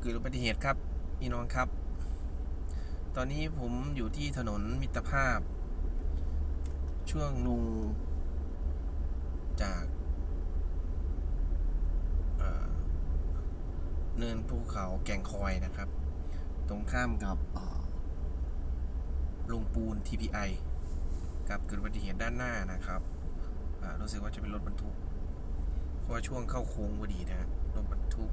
เกิดอุบัติเหตุครับพี่น้องครับ ตอนนี้ผมอยู่ที่ถนนมิตรภาพ ช่วงลุงจากเนินภูเขาแก่งคอยนะครับ ตรงข้ามกับลงปูน TPI กับเกิดอุบัติเหตุด้านหน้านะครับรู้สึกว่าจะเป็นรถบรรทุก เพราะว่าช่วงเข้าโค้งพอดีนะฮะรถบรรทุก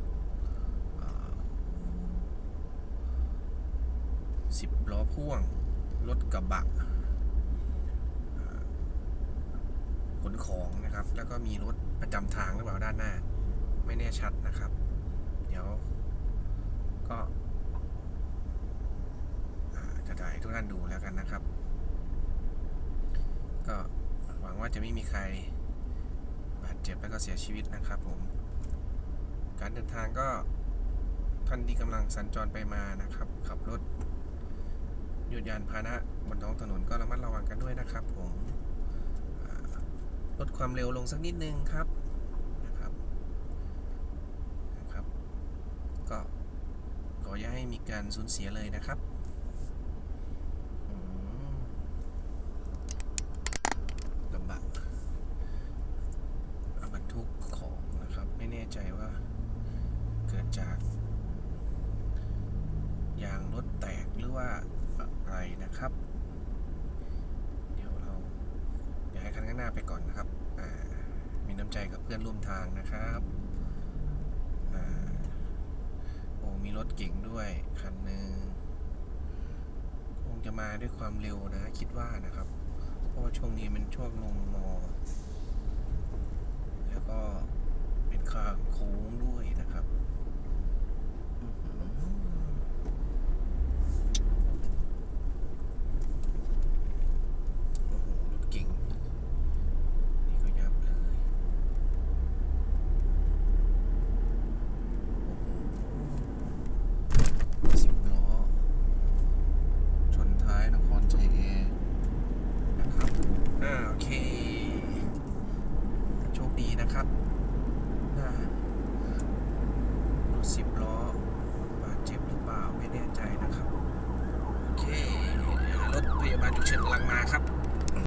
สิบล้อพ่วง รถกระบะขนของนะครับ แล้วก็มีรถประจำทางหรือเปล่าด้านหน้า ไม่แน่ชัดนะครับ เดี๋ยว ก็จะถ่ายทุกท่านดูแล้วกันนะครับ ก็หวังว่าจะไม่มีใครบาดเจ็บแล้วก็เสียชีวิตนะครับผม การเดินทางก็ท่านที่กำลังสัญจรไปมานะครับ ขับรถ หยนต์ยานพาหนะบนท้องถนนก็ระมัดระวังกันด้วยนะครับผมลดความเร็วลงสักนิดนึงครับนะครับนะครับ ก็ขออย่าให้มีการสูญเสียเลยนะครับอืมลำบากบรรทุกของนะครับ ไม่แน่ใจว่าเกิดจาก ยางรถแตกหรือว่า ไรนะครับ เดี๋ยวเราเดี๋ยวให้คันข้างหน้าไปก่อนนะครับมีน้ำใจกับเพื่อนร่วมทางนะครับอโอ้มีรถเก่งด้วยคันหนึ่งคงจะมาด้วยความเร็วนะคิดว่านะครับ เพราะว่าช่วงนี้มันช่วงลงมอ แล้วก็เป็นคางโค้งด้วยนะครับอื้อหือโอ้โห รถเก่ง นี่ก็ยับเลย โอ้โหสิบล้อ ชนท้ายนครชัยแอร์นะครับ อ่า โอเค โชคดี นะครับรถสิบล้อบาดเจ็บหรือเปล่าไม่แน่ใจนะครับ โอเครถพยาบาลฉุกเฉินกำลังมาครับ